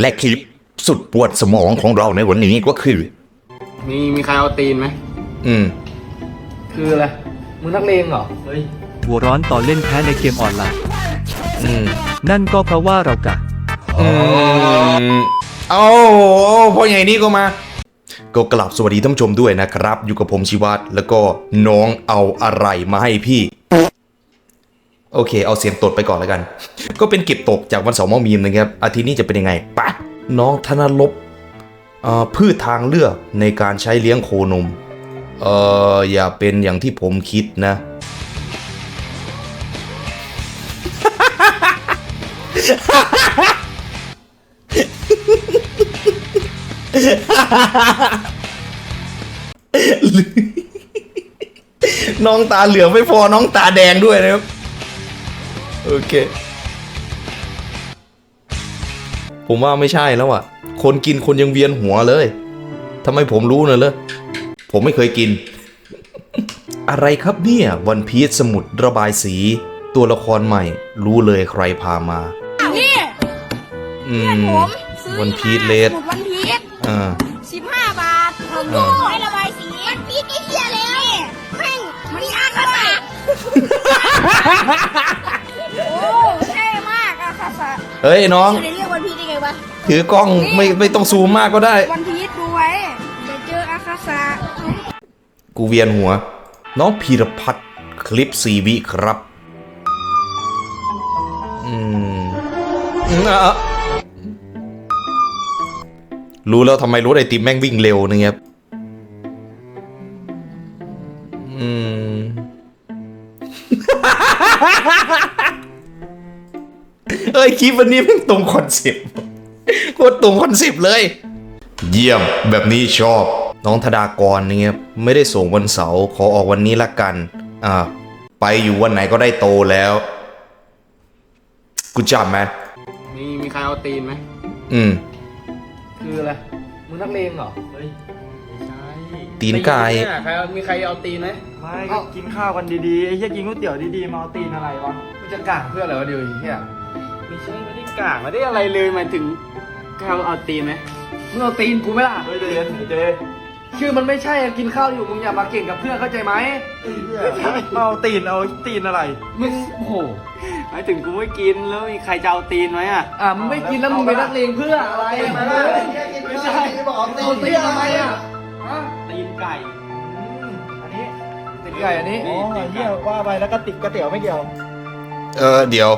และคลิปสุดปวดสมองของเราในวันนี้ก็คือ มีมีใครเอาตีนไหม อืม คืออะไร มึงนักเลงเหรอ เฮ้ย หัวร้อนตอนเล่นแพ้ในเกมออนไลน์ อืม นั่นก็เพราะว่าเรากะ อืมเอาพอใหญ่นี้ก็มา ก็กลับสวัสดีท่านผู้ชมด้วยนะครับ อยู่กับผมชิวัตรแล้วก็น้องเอาอะไรมาให้พี่ โอเค เอาเสียงตดไปก่อนแล้วกัน ก็เป็นเก็บตกจากวันเสาร์มอมีมนะครับอาทิตย์นี้จะเป็นยังไงปะน้องธนลบพืชทางเลือกในการใช้เลี้ยงโคนม เอออย่าเป็นอย่างที่ผมคิดนะ น้องตาเหลืองไม่พอน้องตาแดงด้วยนะครับ โอเค ผมว่าไม่ใช่แล้วอะ คนกินคนยังเวียนหัวเลยทำไมผมรู้เนอะเลยผมไม่เคยกิน อะไรครับเนี่ยวันพีชสมุดระบายสี ตัวละครใหม่ รู้เลยใครพามานี่อืเพื่อนม ผมซื้อวันพีชเลส สมุดวันพีชอ่า สิบห้าบาทผมดูให้ระบายสีวันพีชนี่เฮียแล้วแม่งมันอาคาสะโเฮ้ยน้อง อยู่ในเรื่องวันพีชได้ไงวะ ถือกล้องไม่ไม่ต้องซูมมากก็ได้ วันพีชดูไว้เดี๋ยวเจออาคาสะกูเวียนหัว น้องพีรพัฒน์คลิปสีวิครับอืมอืมอะรู้แล้วทำไมรถไอติมแม่งวิ่งเร็วนะครับอืม เอ้ยคลิปวันนี้แม่งตรงคอนเซปต์โคตรตรงคอนเซปต์เลย เยี่ยมแบบนี้ชอบ น้องธดากรเนี่ยไม่ได้ส่งวันเสาร์ขอออกวันนี้ละกัน อ่า ไปอยู่วันไหนก็ได้โตแล้วกูจับแมนมีมีใครเอาตีนไหมอืม คืออะไรมึงนักเลงเหรอเฮ้ยไม่ใช่ตีนไก่ เนี่ยใครเอามีใครเอาตีนไหมไม่ก็กินข้าวกันดีๆไอ้เหี้ยกินก๋วยเตี๋ยวดีๆมาเอาตีนอะไรวะ มึงจะกลางเพื่ออะไรวะเดี๋ยวไอ้เฮีย ไม่ใช่ไม่ได้กลางไม่ได้อะไรเลยหมายถึงใครเอาตีนไหมมึงเอาตีนกูไหมล่ะ เฮ้ยเดนเดนคือมันไม่ใช่อะกินข้าวอยู่มึงอย่ามาเก่งกับเพื่อนเข้าใจไหมเอาตีนเอาตีนอะไร มึงโอ้โหหมายถึงกูไม่กินแล้วมีใครจะเอาตีนไหมอะอะมึงไม่กินแล้วมึงเป็นนักเลงเพื่ออะไรมาไม่ใช่เอาตีนทำไมอะฮะตีนไก่อันนี้ตีนไก่อันนี้อ๋อไอ้เหี้ยว่าไปแล้วก็ติดก๋วยเตี๋ยวไม่เกี่ยว เออเดี๋ยว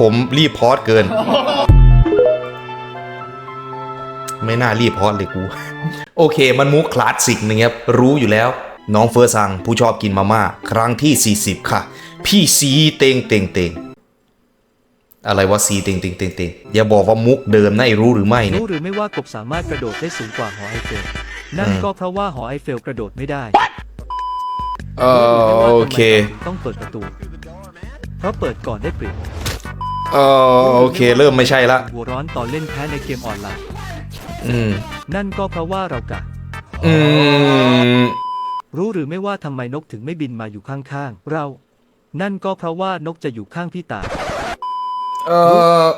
ผมรีบพอดเกิน ไม่น่ารีบพอดเลยกู โอเค มันมุกคลาสสิกนะครับรู้อยู่แล้ว น้องเฟอร์ซังผู้ชอบกินมาม่าครั้งที่ 40 ค่ะ พี่ซีเตงเตงเตงอะไรวะซีเตงเตงเตงเตงอย่าบอกว่ามุกเดิมนะไอ้รู้หรือไม่เนี่ยรู้หรือไม่ว่ากบสามารถกระโดดได้สูงกว่าหอไอเฟลนั่นอืมก็เพราะว่าหอไอเฟลกระโดดไม่ได้เออโอเค ต้องเปิดประตู เพราะเปิดก่อนได้เปรียบ เออโอเค เริ่มไม่ใช่ละ หัวร้อนตอนเล่นแพ้ในเกมออนไลน์ อืม นั่นก็เพราะว่าเรากะ อืม รู้หรือไม่ว่าทำไมนกถึงไม่บินมาอยู่ข้างๆ เรา นั่นก็เพราะว่านกจะอยู่ข้างพี่ตา เออ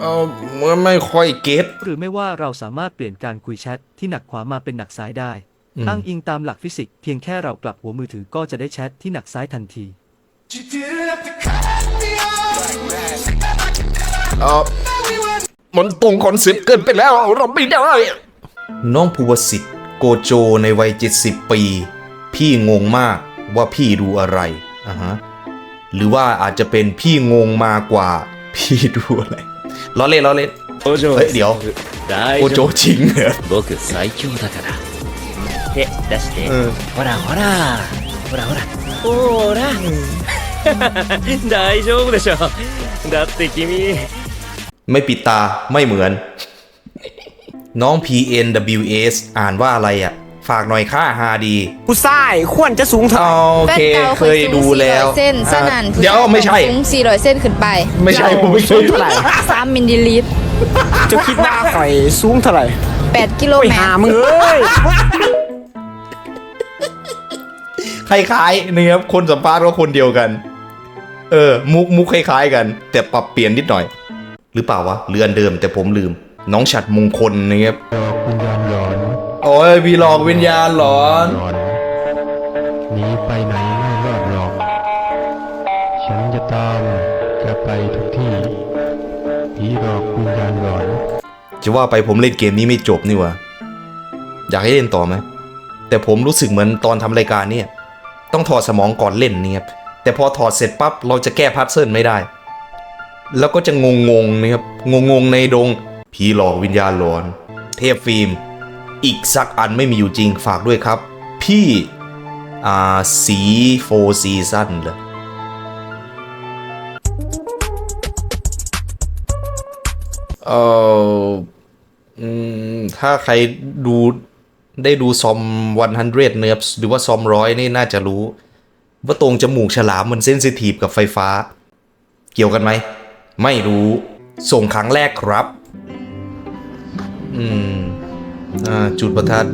เออมันไม่ค่อยเก็ต หรือไม่ว่าเราสามารถเปลี่ยนการคุยแชทที่หนักขวามาเป็นหนักซ้ายได้ อืม อ้างอิงตามหลักฟิสิกส์เพียงแค่เรากลับหัวมือถือก็จะได้แชทที่หนักซ้ายทันที เออมันตรงคอนเซ็ปต์เกินไปแล้ว เราไม่ได้ น้องภูวสิทธิ์โกโจในวัย 70 ปี พี่งงมากว่าพี่ดูอะไรอ่าฮะ หรือว่าอาจจะเป็นพี่งงมากกว่า พี่ดูอะไรล้อเล่นล้อเล่น お嬢 เฮ้ย เดี๋ยว 大 โกโจ 丈夫 จริงเหรอ 僕最強だから手出して、うんほらほらほらほらほら 大丈夫でしょだって君 ไม่ปิดตาไม่เหมือน น้อง PNWS อ่านว่าอะไรอ่ะ ฝากหน่อยค่าฮาดี ผู้ชายควรจะสูงเท่า โอเค แว่นตา เคยดูแล้ว 400เส้นสนั่น อ่าเดี๋ยวไม่ใช่ สูง400 เส้นขึ้นไป ไม่ใช่ผมไม่เคยดู 3มิลลิลิตร จะคิดว่าข่อยสูงเท่าไหร่ 8กิโล ไป เมต หาร มึงเอ้ย คล้ายๆนะครับคนสัมภาษณ์ก็คนเดียวกัน เออ มุกมุกคล้ายๆกัน แต่ปรับเปลี่ยนนิดหน่อย หรือเปล่าวะหรืออันเดิมแต่ผมลืม น้องฉัดมงคลนะครับหลอกวิญญาณหลอนโอ้ยพี่หลอกวิญญาณหลอน หลอนหนีไปไหนไม่รอดหรอก ฉันจะตามแกไปทุกที่ผีหลอกวิญญาณหลอน จะว่าไปผมเล่นเกมนี้ไม่จบนี่หวะอยากให้เล่นต่อไหมแต่ผมรู้สึกเหมือนตอนทำรายการเนี่ย ต้องถอดสมองก่อนเล่นเนี่ยครับ แต่พอถอดเสร็จปั๊บเราจะแก้พัซเซิลไม่ได้ แล้วก็จะงงงๆนะครับ งงงๆในดง ผีหลอกวิญญาณหลอน เทพฟิล์ม อีกสักอันไม่มีอยู่จริงฝากด้วยครับ พี่อ่าสีโฟซีซั่นเหรอเอออืมถ้าใครดูได้ดูซอม 100 เนิร์ฟหรือว่าซอมร้อยนี่น่าจะรู้ ว่าตรงจมูกฉลามมันเซนซิทีฟกับไฟฟ้า เกี่ยวกันไหม ไม่รู้ ส่งครั้งแรกครับ อืม อ่า จุดประทัด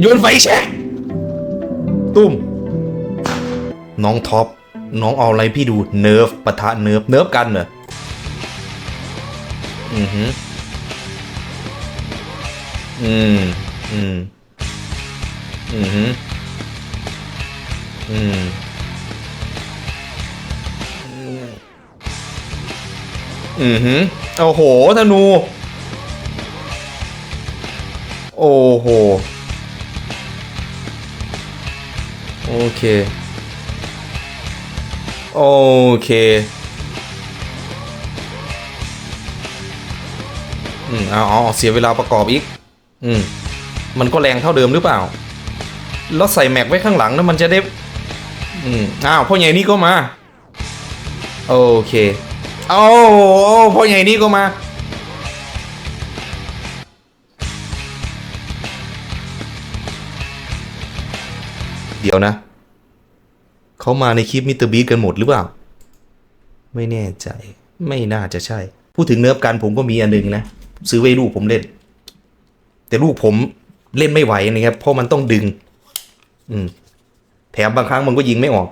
โยนไฟแช็กตุ้ม น้องท็อป น้องเอาอะไรพี่ดูเนิร์ฟปะทะเนิร์ฟเนิร์ฟกันเหรอ อือหืออืม อืม อือหือ อืมอือหือโอ้โหธนู โอ้โห โอเค โอเค อืมเอาเอาเสียเวลาประกอบอีก อืม มันก็แรงเท่าเดิมหรือเปล่า แล้วใส่แม็กไว้ข้างหลังนะมันจะได้ อืมอ้าวพ่อใหญ่นี่ก็มา โอเคเอาเอาพ่อใหญ่นี่ก็มาเดี๋ยวนะ เขามาในคลิปมิสเตอร์บีกันหมดหรือเปล่า ไม่แน่ใจ ไม่น่าจะใช่ พูดถึงเนิร์ฟกันผมก็มีอันหนึงนะ ซื้อไว้ลูกผมเล่น แต่ลูกผมเล่นไม่ไหวนะครับ เพราะมันต้องดึง อืม แถมบางครั้งมันก็ยิงไม่ออก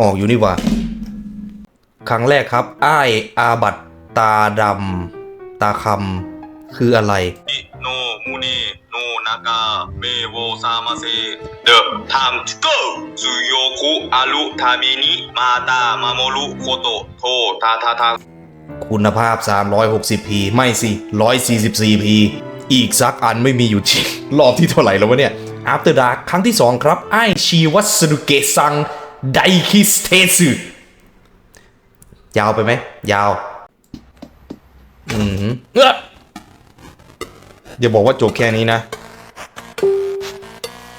ออกอยู่นี่ว่า ครั้งแรกครับ อ้ายอาบัตตาดำตาคำคืออะไรอิโนมุเนโนนากาเมโวซามาเซเดอะทามสโกซุโยคุอารุทามินิมาตามามรุโคโตโททาทาทาคุณภาพ 360p ไม่สิ 144p อีกสักอันไม่มีอยู่จริง รอบที่เท่าไหร่แล้ววะเนี่ย After Dark ครั้งที่ 2 ครับ ไอชีวัสดุเกะซัง ไดคิสเทสึยาวไปไหม ยาว อืมเอ้ออย่าบอกว่าจบแค่นี้นะ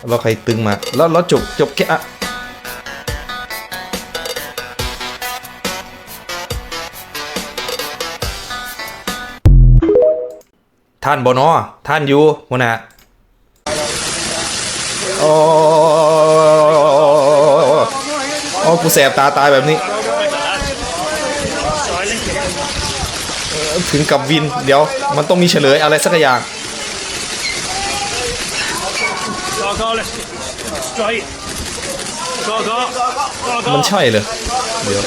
แล้วใครตึงมา แล้วแล้วจบจบแค่ ท่านบอนอท่านอยู่หัวหน้าโอ้โอ้กูแสบตาตายแบบนี้ ถึงกับวิน เดี๋ยว มันต้องมีเฉลยอะไรสักอย่าง มันใช่เลยเดี๋ยว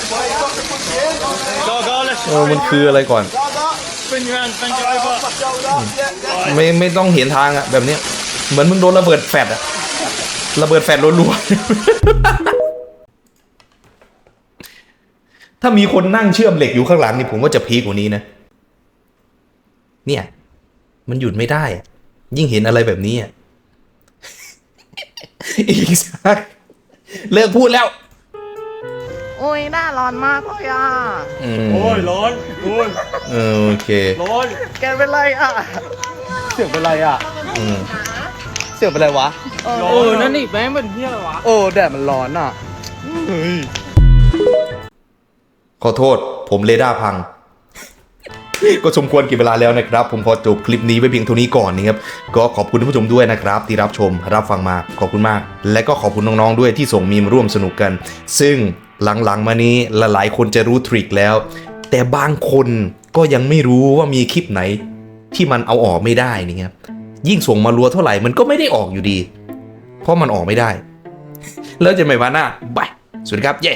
เออมันคืออะไรก่อน ไม่ไม่ต้องเห็นทางอะแบบเนี้ยเหมือนมึงโดนระเบิดแฟดอะระเบิดแฟดรัวๆถ้ามีคนนั่งเชื่อมเหล็กอยู่ข้างหลังนี่ผมว่าจะพีกกว่านี้นะ เนี่ย มันหยุดไม่ได้อะยิ่งเห็นอะไรแบบนี้อะอีกสัก เลิกพูดแล้ว โอ้ยหน้าร้อนมากเลยอะโอ้ยร้อนโอเคแกเป็นไรอะ เสียงเป็นไรอะ อืมเสียงเป็นไรวะเออ นั่นนี่แม่งเป็นที่อะไรวะเออแดดมันร้อนอะ ขอโทษ ผมเรดาร์พัง ก็สมควรกี่เวลาแล้วนะครับ ผมขอจบคลิปนี้ไว้เพียงเท่านี้ก่อนนะครับ ก็ขอบคุณท่านผู้ชมด้วยนะครับ ที่รับชมรับฟังมาขอบคุณมาก และก็ขอบคุณน้องๆด้วยที่ส่งมีมร่วมสนุกกัน ซึ่งหลังๆมานี้หลายๆคนจะรู้ทริคแล้ว แต่บางคนก็ยังไม่รู้ว่ามีคลิปไหน ที่มันเอาออกไม่ได้นี่ครับยิ่งส่งมารัวเท่าไหร่มันก็ไม่ได้ออกอยู่ดี เพราะมันออกไม่ได้ แล้วจะไม่วันหน้าบายสวัสดีครับเย้